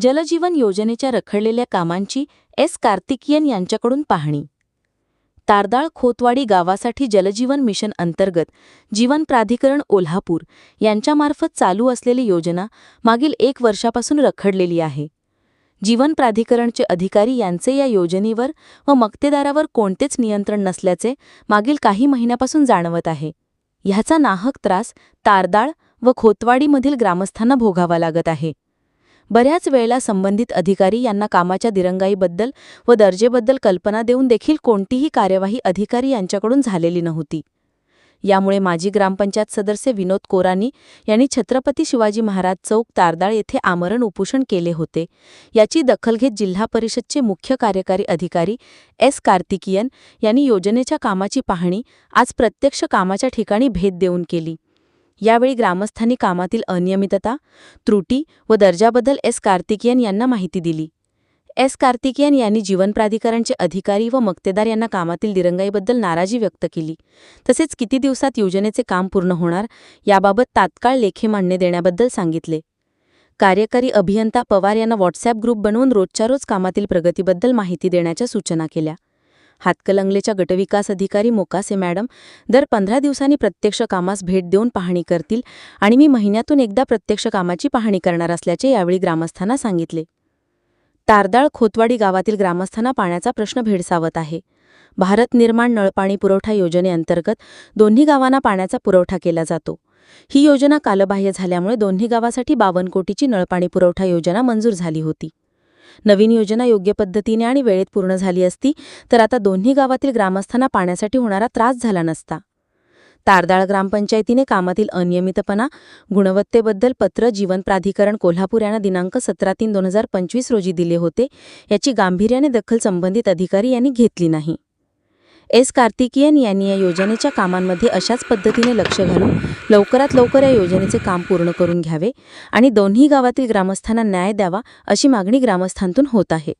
जलजीवन योजनेच्या रखडलेल्या कामांची एस कार्तिकियन यांच्याकडून पाहणी. तारदाळ खोतवाडी गावासाठी जलजीवन मिशन अंतर्गत जीवन प्राधिकरण कोल्हापूर यांच्यामार्फत चालू असलेली योजना मागील एक वर्षापासून रखडलेली आहे. जीवन प्राधिकरणचे अधिकारी यांचे या योजनेवर व मक्तेदारावर कोणतेच नियंत्रण नसल्याचे मागील काही महिन्यापासून जाणवत आहे. ह्याचा नाहक त्रास तारदाळ व खोतवाडीमधील ग्रामस्थांना भोगावा लागत आहे. बऱ्याच वेळेला संबंधित अधिकारी यांना कामाच्या दिरंगाईबद्दल व दर्जेबद्दल कल्पना देऊन देखील कोणतीही कार्यवाही अधिकारी यांच्याकडून झालेली नव्हती. यामुळे माजी ग्रामपंचायत सदस्य विनोद कोरानी यांनी छत्रपती शिवाजी महाराज चौक तारदाळ येथे आमरण उपोषण केले होते. याची दखल घेत जिल्हा परिषदचे मुख्य कार्यकारी अधिकारी एस कार्तिकीयन यांनी योजनेच्या कामाची पाहणी आज प्रत्यक्ष कामाच्या ठिकाणी भेट देऊन केली. यावेळी ग्रामस्थांनी कामातील अनियमितता त्रुटी व दर्जाबद्दल एस कार्तिकियन यांना माहिती दिली. एस कार्तिकियन यांनी जीवन प्राधिकरणचे अधिकारी व मक्तेदार यांना कामातील दिरंगाईबद्दल नाराजी व्यक्त केली. तसेच किती दिवसात योजनेचे काम पूर्ण होणार याबाबत तात्काळ लेखी मांडणे देण्याबद्दल सांगितले. कार्यकारी अभियंता पवार यांना व्हॉट्सॲप ग्रुप बनवून रोजच्या रोज कामातील प्रगतीबद्दल माहिती देण्याच्या सूचना केल्या. हातकलंगलेच्या गटविकास अधिकारी मोकासे मॅडम दर पंधरा दिवसांनी प्रत्यक्ष कामास भेट देऊन पाहणी करतील आणि मी महिन्यातून एकदा प्रत्यक्ष कामाची पाहणी करणार असल्याचे यावेळी ग्रामस्थांना सांगितले. तारदाळ खोतवाडी गावातील ग्रामस्थांना पाण्याचा प्रश्न भेडसावत आहे. भारत निर्माण नळपाणी पुरवठा योजनेअंतर्गत दोन्ही गावांना पाण्याचा पुरवठा केला जातो. ही योजना कालबाह्य झाल्यामुळे दोन्ही गावासाठी बावन्न कोटीची नळपाणी पुरवठा योजना मंजूर झाली होती. नवीन योजना योग्य पद्धतीने आणि वेळेत पूर्ण झाली असती तर आता दोन्ही गावातील ग्रामस्थांना पाण्यासाठी होणारा त्रास झाला नसता. तारदाळ ग्रामपंचायतीने कामातील अनियमितपणा गुणवत्तेबद्दल पत्र जीवन प्राधिकरण कोल्हापूर यांना दिनांक सतरा तीन दोन हजार पंचवीस रोजी दिले होते याची गांभीर्याने दखल संबंधित अधिकारी यांनी घेतली नाही. एस कार्तिकीयन यांनी या योजनेच्या कामांमध्ये अशाच पद्धतीने लक्ष घालून लवकरात लवकर या योजनेचे काम पूर्ण करून घ्यावे आणि दोन्ही गावातील ग्रामस्थांना न्याय द्यावा अशी मागणी ग्रामस्थांतून होत आहे.